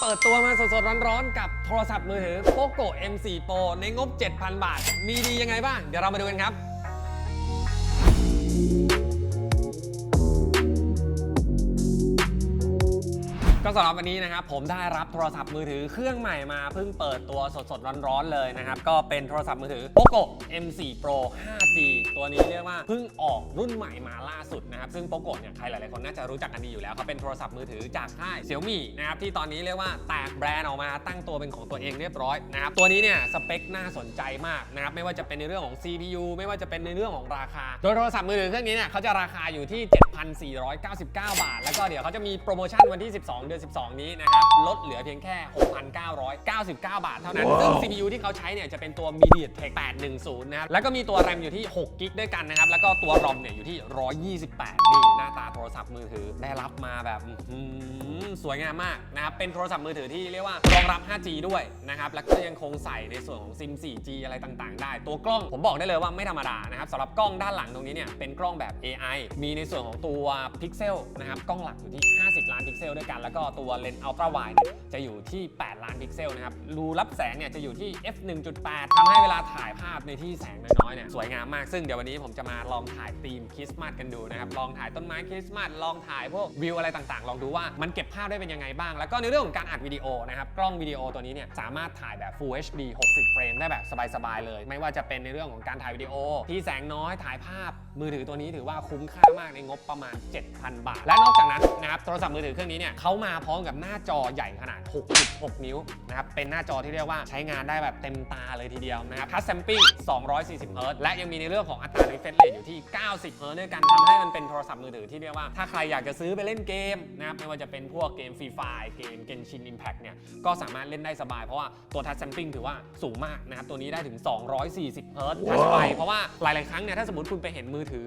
เปิดตัวมาสดๆ ร้อนๆ กับโทรศัพท์มือถือ POCO M4 Pro ในงบ 7,000 บาท มีดียังไงบ้าง เดี๋ยวเรามาดูกันครับ ก็สำหรับวันนี้นะครับผมได้รับโทรศัพท์มือถือเครื่องใหม่มาเพิ่งเปิดตัวสดๆร้อนๆเลยนะครับ ก็เป็นโทรศัพท์มือถือ POCO M4 Pro 5G ตัวนี้เรียกว่าเพิ่งออกรุ่นใหม่มาล่าสุดนะครับ ซึ่ง POCO เนี่ยใครหลายๆคนน่าจะรู้จักกันดีอยู่แล้วเขาเป็นโทรศัพท์มือถือจากค่าย Xiaomi นะครับที่ตอนนี้เรียกว่าแตกแบรนด์ออกมาตั้งตัวเป็นของตัวเองเรียบร้อยนะครับตัวนี้เนี่ยสเปคน่าสนใจมากนะครับไม่ว่าจะเป็นในเรื่องของ CPU ไม่ว่าจะเป็นในเรื่องของราคา โดยโทรศัพท์มือถือเครื่องนี้เนี่ยเขาจะราคาอยู่ที่ 7,499 บาท แล้วก็เดี๋ยวเขาจะมีโปรโมชั่นวันที่ 12 เดือน12 นี้นะครับ ลดเหลือเพียงแค่ 6,999 บาทเท่านั้น ซึ่ง CPU ที่เขาใช้เนี่ยจะเป็นตัว MediaTek 810 นะครับ แล้วก็มีตัว RAM อยู่ที่ 6 กิกด้วยกันนะครับ แล้วก็ตัว ROM เนี่ยอยู่ที่ 128 นี่หน้าตาโทรศัพท์มือถือได้รับมาแบบอื้อหือสวยงามมากนะครับ เป็นโทรศัพท์มือถือที่เรียกว่ารองรับ 5G ด้วยนะครับ แล้วก็ยังคงใส่ในส่วนของซิม 4G อะไรต่างๆ ได้ ตัวกล้องผมบอกได้เลยว่าไม่ธรรมดานะครับสำหรับกล้องด้านหลังตรงนี้เนี่ยเป็นกล้องแบบ AI มีในส่วนของตัวพิกเซลนะครับ กล้องหลักอยู่ที่ 50 ล้านพิกเซลด้วยกัน แล้วก็ตัวเลนส์อัลตร้าไวด์เนี่ยจะอยู่ที่ 8 ล้านพิกเซลนะครับ รูรับแสงเนี่ยจะอยู่ที่ f 1.8ทำให้เวลาถ่ายภาพในที่แสงน้อยๆเนี่ยสวยงามมาก ซึ่งเดี๋ยววันนี้ผมจะมาลองถ่ายธีมคริสต์มาสกันดูนะครับ ลองถ่ายต้นไม้คริสต์มาส ลองถ่ายพวกวิวอะไรต่างๆ ลองดูว่ามันเก็บภาพได้เป็นยังไงบ้าง แล้วก็ในเรื่องของการอัดวิดีโอนะครับ กล้องวิดีโอตัวนี้เนี่ยสามารถถ่ายแบบ Full HD 60 เฟรมได้แบบสบายๆเลย ไม่ว่าจะเป็นในเรื่องของการถ่ายวิดีโอ ที่แสงน้อยถ่ายภาพ มือถือตัวนี้ถือว่าคุ้มค่ามากในงบประมาณ 7,000 บาท และนอกจากนั้นนะครับโทรศัพท์มือถือเครื่องนี้เนี่ยเขามาพร้อมกับหน้าจอใหญ่ขนาด 6.6 นิ้วนะครับ เป็นหน้าจอที่เรียกว่าใช้งานได้แบบเต็มตาเลยทีเดียวนะครับทัชแซมปิ้ง240เฮิร์ตซ์และยังมีในเรื่องของอัตรา refresh rate อยู่ที่ 90เฮิร์ตซ์ด้วยกันทำให้มันเป็นโทรศัพท์มือถือที่เรียกว่าถ้าใครอยากจะซื้อไปเล่นเกมนะครับไม่ว่าจะเป็นพวกเกมฟรีไฟเกม Genshin Impact เนี่ยก็สามารถเล่นได้สบายเพราะว่าตัวทัชแซมปิ้งถือว่าสูงมากนะครับตัวนี้ได้ถึง 240เฮิร์ตซ์ทัชไปเพราะว่าหลาย ๆ ครั้งเนี่ยถ้าสมมติคุณไปเห็นมือถือ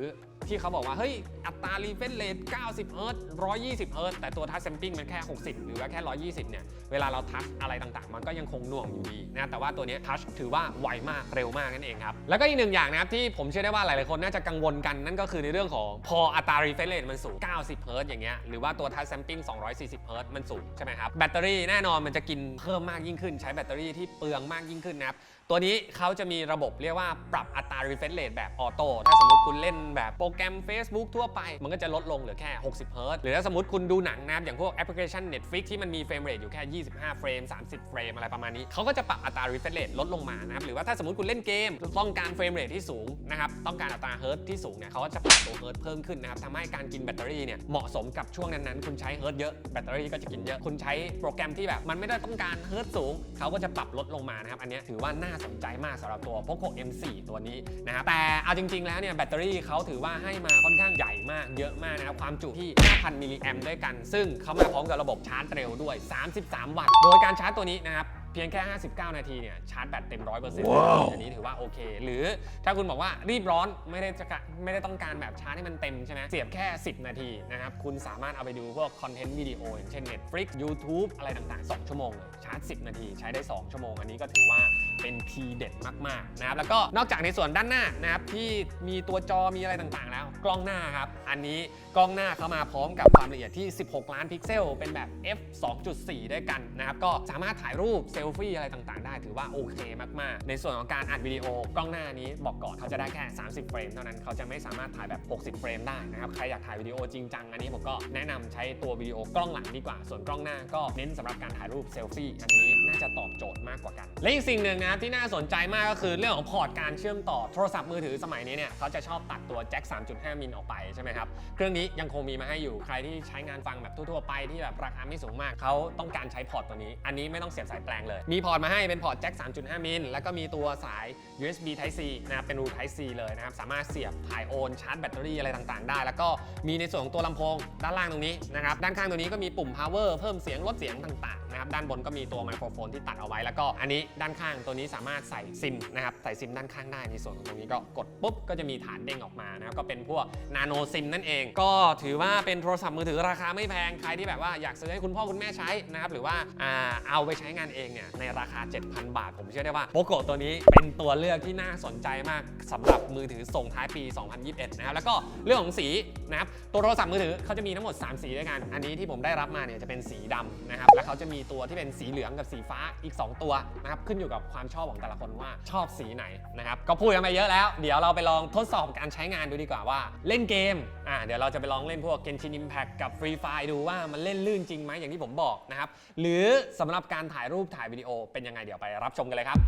ที่เขาบอกว่า เฮ้ย อัตรา refresh rate 90 เฮิร์ต120 เฮิร์ตแต่ตัวทัชแซมปิ้งมันแค่ 60 หรือว่าแค่ 120 เนี่ย เวลาเราทัชอะไรต่างๆ มันก็ยังคงหน่วงอยู่ดีนะ แต่ว่าตัวนี้ทัชถือว่าไวมากเร็วมากนั่นเองครับ แล้วก็อีกหนึ่งอย่างนะครับ ที่ผมเชื่อได้ว่าหลายๆคนน่าจะกังวลกันนั่นก็คือในเรื่องของพออัตรา refresh rate มันสูง 90 เฮิร์ตอย่างเงี้ย หรือว่าตัวทัชแซมปิ้ง240 เฮิร์ตมันสูงใช่ไหมครับ แบตเตอรี่แน่นอนมันจะกินเพิ่มมากยิ่งขึ้น ใช้แบตเตอรี่ที่เปลืองมากยิ่งขึ้นนะครับตัวนี้เขาจะมีระบบเรียกว่าปรับอัตรา refresh rate แบบออโต้ถ้าสมมติคุณเล่นแบบโปรแกรม Facebook ทั่วไป มันก็จะลดลงเหลือแค่ 60เฮิร์ตหรือถ้าสมมติคุณดูหนังนะครับอย่างพวกแอปพลิเคชัน Netflix ที่มันมีเฟรมเรทอยู่แค่ 25 เฟรม 30 เฟรมอะไรประมาณนี้เขาก็จะปรับอัตรา refresh rate ลดลงมานะครับหรือว่าถ้าสมมติคุณเล่นเกมต้องการเฟรมเรทที่สูงนะครับต้องการอัตราเฮิร์ตที่สูงเนี่ยเขาก็จะปรับตัวเฮิร์ตเพิ่มขึ้นนะครับทำให้การกินแบตเตอรี่เนี่ยเหมาะสมกับช่วงนั้นๆคุณใช้เฮิร์ตเยอะแบตเตอรี่ก็จะกินเยอะคุณใช้โปรแกรมที่แบบมันไม่ได้ต้องการเฮิร์ตสูงเขาก็จะปรับลดลงมานะครับอันนี้ถือว่าน่าาสนใจมากสำหรับตัว POCO M4 ตัวนี้นะครับแต่เอาจริง ๆ แล้วเนี่ยแบตเตอรี่เขาถือว่าให้มาค่อนข้างใหญ่มากเยอะมากนะครับความจุที่ 5,000 มิลลิแอมด้วยกัน ซึ่งเขามาพร้อมกับระบบชาร์จเร็วด้วย 33 วัตต์ โดยการชาร์จตัวนี้นะครับ เพียงแค่ 59 นาทีเนี่ยชาร์จแบตเต็ม 100%อันนี้ถือว่าโอเค หรือถ้าคุณบอกว่ารีบร้อนไม่ได้จะกะไม่ได้ต้องการแบบชาร์จให้มันเต็มใช่ไหมเสียบแค่ 10 นาทีนะครับ คุณสามารถเอาไปดูพวกคอนเทนต์วิดีโออย่างเช่น Netflix YouTube อะไรต่างๆ 2 ชั่วโมงเลยชาร์จ 10 นาที ใช้ได้ 2 ชั่วโมง อันนี้ก็ถือว่าเป็นทีเด็ดมากๆนะครับแล้วก็นอกจากในส่วนด้านหน้านะครับที่มีตัวจอมีอะไรต่างๆ แล้ว กล้องหน้าครับอันนี้กล้องหน้าเข้ามาพร้อมกับความละเอียดที่ 16 ล้านพิกเซล เป็นแบบ f 2.4 ด้วยกันนะครับก็สามารถถ่ายรูปเซลลฟี่อะไรต่างๆ ได้ถือว่าโอเคมากๆ ในส่วนของการอัดวิดีโอกล้องหน้านี้บอกก่อนเขาจะได้แค่ 30 เฟรมเท่านั้นเขาจะไม่สามารถถ่ายแบบ 60 เฟรมได้นะครับใครอยากถ่ายวิดีโอจริงจังอันนี้ผมก็แนะนำใช้ตัววิดีโอกล้องหลังดีกว่า ส่วนกล้องหน้าก็เน้นสำหรับการถ่ายรูปเซลฟี่อันนี้น่าจะตอบโจทย์มากกว่ากัน และอีกสิ่งหนึ่งนะครับที่น่าสนใจมากก็คือเรื่องของพอร์ตการเชื่อมต่อโทรศัพท์มือถือสมัยนี้เนี่ยเขาจะชอบตัดตัวแจ็ค 3.5 มิลออกไปใช่ไหมครับเครื่องนี้ยังคงมีมาให้อยู่ใครที่ใช้งานฟังแบบทั่วๆไปที่แบบราคาไม่สูงมากเขาต้องการใช้พอร์ตตัวนี้ อันนี้ไม่ต้องเสียบสายแปลงเลยมีพอร์ตมาให้เป็นพอร์ตแจ็ค 3.5 มิล แล้วก็มีตัวสาย USB Type C นะครับ เป็นรู Type C เลยนะครับ สามารถเสียบถ่ายโอนชาร์จแบตเตอรี่อะไรต่างๆ ได้ แล้วก็มีในส่วนของตัวลำโพงด้านล่างตรงนี้นะครับ ด้านข้างตรงนี้ก็มีปุ่ม power เพิ่มเสียงลดเสียงต่างๆ นะครับด้านบนก็มีตัวไมโครโฟนที่ตัดเอาไว้แล้วก็อันนี้ด้านข้างตัวนี้สามารถใส่ซิมนะครับใส่ซิมด้านข้างได้ในส่วนของตรงนี้ก็กดปุ๊บก็จะมีฐานเด้งออกมานะครับก็เป็นพวกนาโนซิมนั่นเอง ก็ถือว่าเป็นโทรศัพท์มือถือราคาไม่แพงใครที่แบบว่าอยากซื้อให้คุณพ่อคุณแม่ใช้นะครับหรือว่าอ่าเอาไปใช้งานเองเนี่ยในราคา 7,000 บาท ผมเชื่อได้ว่าโปโกตัวนี้เป็นตัวเลือกที่น่าสนใจมากสำหรับมือถือส่งท้ายปี 2021 นะครับแล้วก็เรื่องของสีนะครับตัวโทรศัพท์มือถือเขาจะมีทั้งหมด 3 สีด้วยกัน อันนี้ที่ผมได้รับมาเนี่ยจะเป็นสีดำนะครับแล้วเขาจะมีตัวัวที่เป็นสีเหลืองกับสีฟ้าอีก 2 ตัวนะครับขึ้นอยู่กับความชอบของแต่ละคนว่าชอบสีไหนนะครับก็พูดกันมาเยอะแล้ว เดี๋ยวเราไปลองทดสอบการใช้งานดูดีกว่าว่า เล่นเกมอ่าเดี๋ยวเราจะไปลองเล่นพวก Genshin Impact กับ Free Fire ดูว่ามันเล่นลื่นจริงไหมอย่างที่ผมบอกนะครับหรือสำหรับการถ่ายรูปถ่ายวิดีโอเป็นยังไงเดี๋ยวไปรับชมกันเลยครับ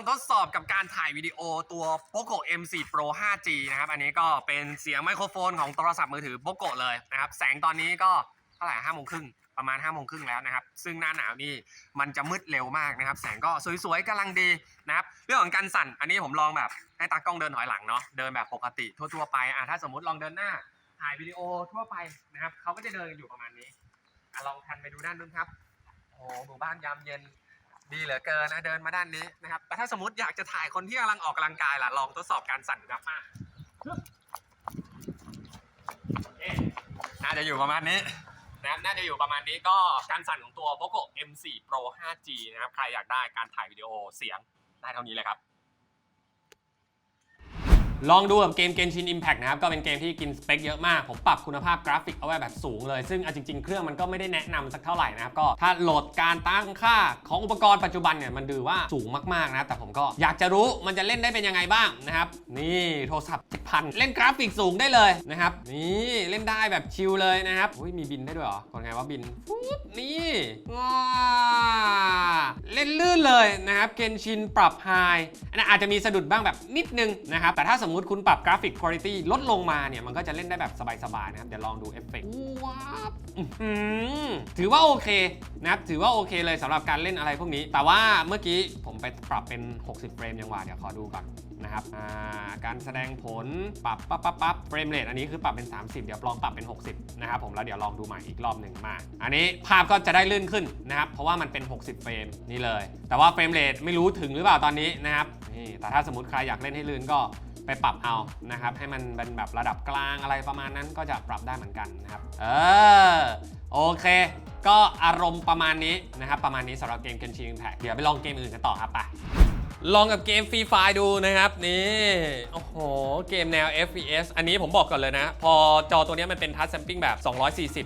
องทดสอบกับการถ่ายวิดีโอตัว POCO M4 Pro 5G นะครับ อันนี้ก็เป็นเสียงไมโครโฟนของโทรศัพท์มือถือ POCO เลยนะครับ แสงตอนนี้ก็เท่าไหร่ห้าโมงครึ่งประมาณ5้าโมงครึ่งแล้วนะครับ ซึ่งหน้าหนาวนี่มันจะมืดเร็วมากนะครับ แสงก็สวยๆกำลังดีนะครับ เรื่องของการสั่น อันนี้ผมลองแบบให้ตากล้องเดินถอยหลังเนาะ เดินแบบปกติทั่วๆไป อะถ้าสมมติลองเดินหน้า ถ่ายวิดีโอทั่วไปนะครับ เขาก็จะเดินอยู่ประมาณนี้ อะลองทันไปดูด้านนู้นครับ โอ้หมู่บ้านยามเย็น ดีเหลือเกินนะเดินมาด้านนี้นะครับแต่ถ้าสมมติอยากจะถ่ายคนที่กำลังออกกำลังกายล่ะลองทดสอบการสั่นกลับมาน่าจะอยู่ประมาณนี้นะครับน่าจะอยู่ประมาณนี้ก็การสั่นของตัว POCO M4 Pro 5G นะครับใครอยากได้การถ่ายวิดีโอเสียงได้เท่านี้เลยครับ ลองดูกับเกม Genshin Impact นะครับ ก็เป็นเกมที่กินสเปคเยอะมาก ผมปรับคุณภาพกราฟิกเอาไว้แบบสูงเลย ซึ่งเอาจริง ๆ เครื่องมันก็ไม่ได้แนะนำสักเท่าไหร่นะครับ ก็ถ้าโหลดการตั้งค่าของอุปกรณ์ปัจจุบันเนี่ย มันดูว่าสูงมาก ๆ นะ แต่ผมก็อยากจะรู้มันจะเล่นได้เป็นยังไงบ้างนะครับ นี่โทรศัพท์พันเล่นกราฟิกสูงได้เลยนะครับ นี่เล่นได้แบบชิลเลยนะครับอุ้ยมีบินได้ด้วยเหรอกดไงว่าบินฟุ๊บนี่ว้าเล่นลื่นเลยนะครับเกนชินปรับไฮอันนั้นอาจจะมีสะดุดบ้างแบบนิดนึงนะครับแต่ถ้าสมมุติคุณปรับกราฟิกคุณภาพลดลงมาเนี่ยมันก็จะเล่นได้แบบสบายๆนะครับ เดี๋ยวลองดูเอฟเฟกต์ว้าวอื้อหือถือว่าโอเคนะครับถือว่าโอเคเลยสำหรับการเล่นอะไรพวกนี้ แต่ว่าเมื่อกี้ผมไปปรับเป็น 60 เฟรมยังหวะเดี๋ยวขอดูก่อนนะครับอ่าการแสดงผลปรับปั๊บปั๊บปั๊บเฟรมเรทอันนี้คือปรับเป็น 30 เดี๋ยวลองปรับเป็น 60 นะครับผมแล้วเดี๋ยวลองดูใหม่อีกรอบหนึ่งมา อันนี้ภาพก็จะได้ลื่นขึ้นนะครับ เพราะว่ามันเป็น 60 เฟรมนี่เลย แต่ว่าเฟรมเรทไม่รู้ถึงหรือเปล่าตอนนี้นะครับนี่แต่ถ้าสมมติใครอยากเล่นให้ลื่นก็ ไปปรับเอานะครับ ให้มันเป็นแบบระดับกลางอะไรประมาณนั้นก็จะปรับได้เหมือนกันนะครับ เออ โอเค ก็อารมณ์ประมาณนี้นะครับ ประมาณนี้สำหรับเกม Genshin Impact เดี๋ยวไปลองเกมอื่นกันต่อครับไปลองกับเกมฟรีไฟดูนะครับ นี่ โอ้โห เกมแนว FPS อันนี้ผมบอกก่อนเลยนะ พอจอตัวนี้มันเป็นทัชแซมปิ้งแบบ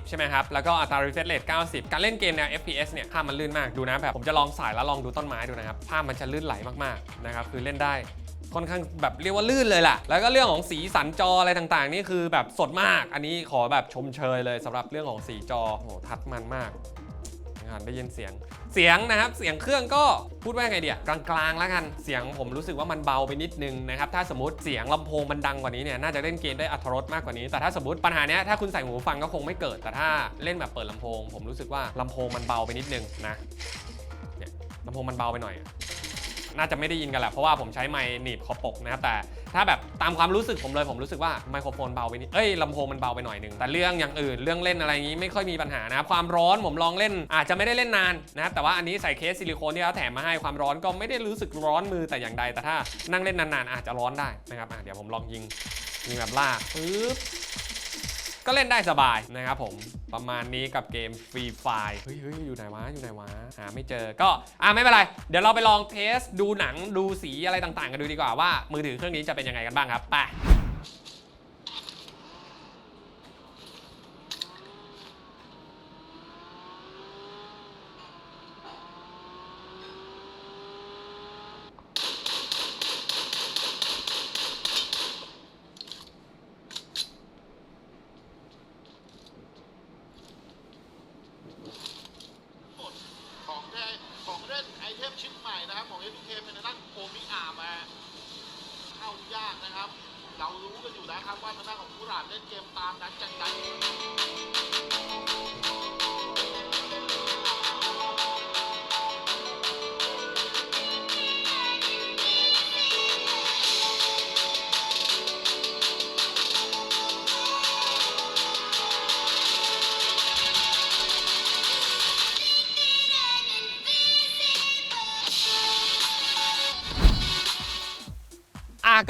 240 ใช่ไหมครับ แล้วก็อัตรา refresh rate 90 การเล่นเกมแนว FPS เนี่ยภาพมันลื่นมากดูนะแบบผมจะลองสายแล้วลองดูต้นไม้ดูนะครับ ภาพมันจะลื่นไหลมากๆนะครับคือเล่นได้ ค่อนข้างแบบเรียกว่าลื่นเลยล่ะ แล้วก็เรื่องของสีสันจออะไรต่างๆ นี่คือแบบสดมาก อันนี้ขอแบบชมเชยเลยสำหรับเรื่องของสีจอโอ้โหทัดมันมากได้ยินเสียง เสียงนะครับ เสียงเครื่องก็พูดว่าไงเดียกลางๆแล้วกัน เสียงผมรู้สึกว่ามันเบาไปนิดนึงนะครับ ถ้าสมมติเสียงลำโพงมันดังกว่านี้เนี่ย น่าจะเล่นเกมได้อัตรสมากกว่านี้ แต่ถ้าสมมติปัญหาเนี้ยถ้าคุณใส่หูฟังก็คงไม่เกิด แต่ถ้าเล่นแบบเปิดลำโพง ผมรู้สึกว่าลำโพงมันเบาไปนิดนึงนะ เนี่ยลำโพงมันเบาไปหน่อย น่าจะไม่ได้ยินกันแหละเพราะว่าผมใช้ไมค์หนีบคอปกนะครับแต่ถ้าแบบตามความรู้สึกผมเลยผมรู้สึกว่าไมโครโฟนเบาไปนิดเอ้ยลำโพงมันเบาไปหน่อยหนึ่งแต่เรื่องอย่างอื่นเรื่องเล่นอะไรอย่างนี้ไม่ค่อยมีปัญหานะครับความร้อนผมลองเล่น อาจจะไม่ได้เล่นนานนะครับแต่ว่าอันนี้ใส่เคสซิลิโคนที่เขาแถมมาให้ความร้อนก็ไม่ได้รู้สึกร้อนมือแต่อย่างใด แต่ถ้านั่งเล่นนานๆอาจจะร้อนได้นะครับเดี๋ยวผมลองยิงยิงแบบลากปึ๊บ ก็เล่นได้สบายนะครับผมประมาณนี้กับเกมฟรีไฟเฮ้ยเฮ้ยอยู่ไหนวะอยู่ไหนวะหาไม่เจอก็อ่าไม่เป็นไร เดี๋ยวเราไปลองเทสดูหนังดูสีอะไรต่างๆ กันดูดีกว่าว่ามือถือเครื่องนี้จะเป็นยังไงกันบ้างครับไป กุหลาบเล่นเกมตามนัดจัดกา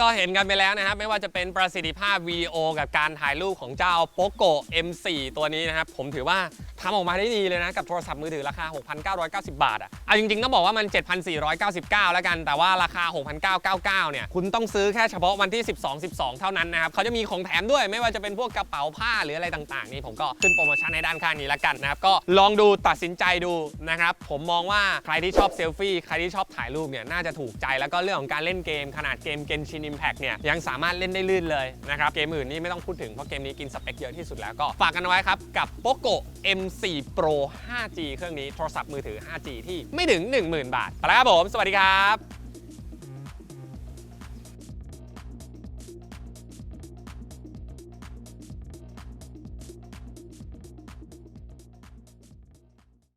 ก็เห็นกันไปแล้วนะครับ ไม่ว่าจะเป็นประสิทธิภาพวิดีโอกับการถ่ายรูปของเจ้า POCO M4 ตัวนี้นะครับ ผมถือว่า ทำออกมาได้ดีเลยนะ กับโทรศัพท์มือถือราคา 6,990 บาทอะเอาจริงๆ ต้องบอกว่ามัน 7,499 แล้วกัน แต่ว่าราคา 6,999 เนี่ย คุณต้องซื้อแค่เฉพาะวันที่ 12 12 เท่านั้นนะครับเขาจะมีของแถมด้วยไม่ว่าจะเป็นพวกกระเป๋าผ้าหรืออะไรต่างๆ นี่ผมก็ขึ้นโปรโมชั่นในด้านข้างนี้แล้วกันนะครับก็ลองดูตัดสินใจดูนะครับผมมองว่าใครที่ชอบเซลฟี่ใครที่ชอบถ่ายรูปเนี่ยน่าจะถูกใจแล้วก็เรื่องของการเล่นเกมขนาดเกม Genshin Impact เนี่ยยังสามารถเล่นได้ลื่นเลยนะครับเกมอื่นนี่ไม่ต้องพูดถึงเพราะเกมนี้กินสเปคเยอะที่สุดแล้วก็ฝากกันไว้ครับกับ POCO 4 Pro 5G เครื่องนี้โทรศัพท์มือถือ 5G ที่ไม่ถึง 10,000 บาทไปแล้วครับผม สวัสดีครับ